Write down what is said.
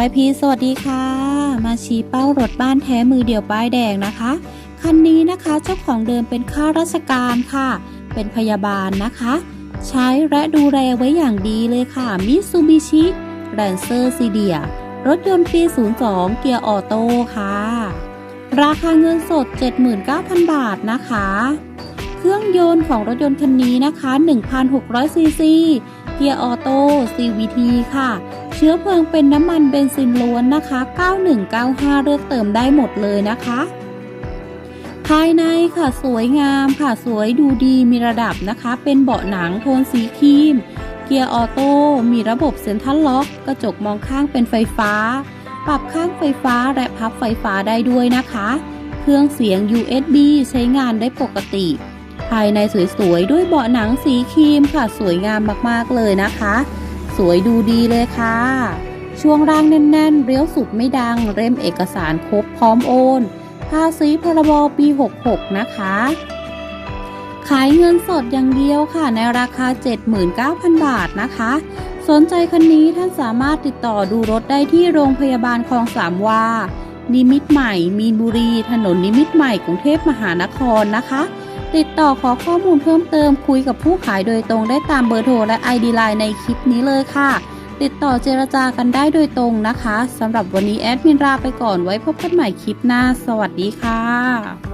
YP สวัสดีค่ะ มาชี้เป้ารถบ้านแท้มือเดี่ยวป้ายแดงนะคะ คันนี้นะคะเจ้าของเดิมเป็นข้าราชการค่ะ เป็นพยาบาลนะคะ ใช้และดูแลไว้อย่างดีเลยค่ะ Mitsubishi Lancer c d ยรถยนต์ปี 02 เกียร์ออโต้ค่ะ ราคาเงินสด 79,000 บาทนะคะ เครื่องยนต์ของรถยนต์คันนี้นะคะ 1,600ซีซี เกียร์ออโต้ CVT ค่ะ ชื้อเพลิงเป็นน้ำมันเบนซินล้วนนะคะ 9195 เลือกเติมได้หมดเลยนะคะ ภายในค่ะสวยงามค่ะสวยดูดีมีระดับนะคะ เป็นเบาะหนังโทนสีครีม เกียร์ออโต้มีระบบเซ็นทรัลล็อก กระจกมองข้างเป็นไฟฟ้า ปรับข้างไฟฟ้าและพับไฟฟ้าได้ด้วยนะคะ เครื่องเสียง USB ใช้งานได้ปกติ ภายในสวยๆด้วยเบาะหนังสีครีมค่ะสวยงามมากๆเลยนะคะ สวยดูดีเลยค่ะ ช่วงล่างแน่น ๆเลี้ยวสุดไม่ดัง เล่มเอกสารครบพร้อมโอนภาษีพรบปี 66 นะคะ ขายเงินสดอย่างเดียวค่ะ ในราคา 79,000 บาทนะคะ สนใจคันนี้ท่านสามารถติดต่อดูรถได้ที่โรงพยาบาลคลองสามวานิมิตใหม่ มีนบุรี ถนนนิมิตใหม่กรุงเทพมหานครนะคะ ติดต่อขอข้อมูลเพิ่มเติมคุยกับผู้ขายโดยตรงได้ตามเบอร์โทรและ ID ไลน์ในคลิปนี้เลยค่ะ ติดต่อเจรจากันได้โดยตรงนะคะสำหรับวันนี้แอดมินลาไปก่อนไว้พบกันใหม่คลิปหน้า สวัสดีค่ะ